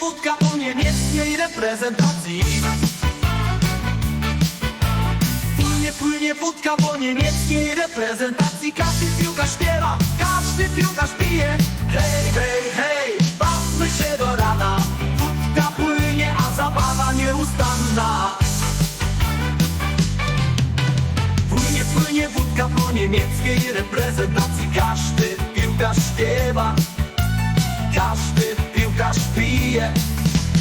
wódka po niemieckiej reprezentacji. Płynie, płynie wódka po niemieckiej reprezentacji. Każdy piłkarz śpiewa, każdy piłkarz pije. Hej, hej, hej, bawmy się do rana. Wódka płynie, a zabawa nieustanna. Płynie, płynie wódka po niemieckiej reprezentacji. Każdy piłkarz śpiewa Każdy pije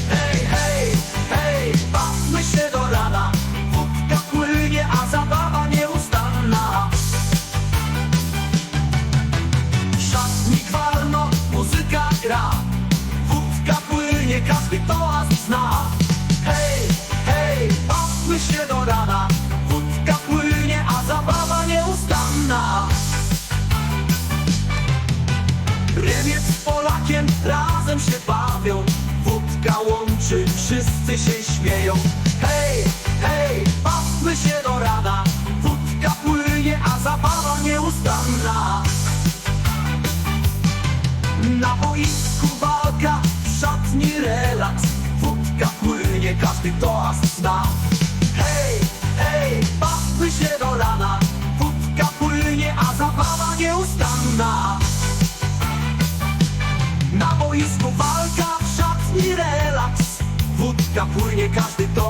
Hej, hej, hej, bawmy się do rana. Wódka płynie, a zabawa nieustanna. Szatni gwarno, muzyka gra. Wódka płynie, każdy toast zna. Hej, hej, bawmy się do rana. Wódka płynie, a zabawa nieustanna. Niemiec z Polakiem razem się Na boisku walka, w szatni relaks. Wódka płynie, każdy toast zna. Hej, hej, bawmy się do rana. Wódka płynie, a zabawa nieustanna. Na boisku walka, w szatni relaks. Wódka płynie, każdy toast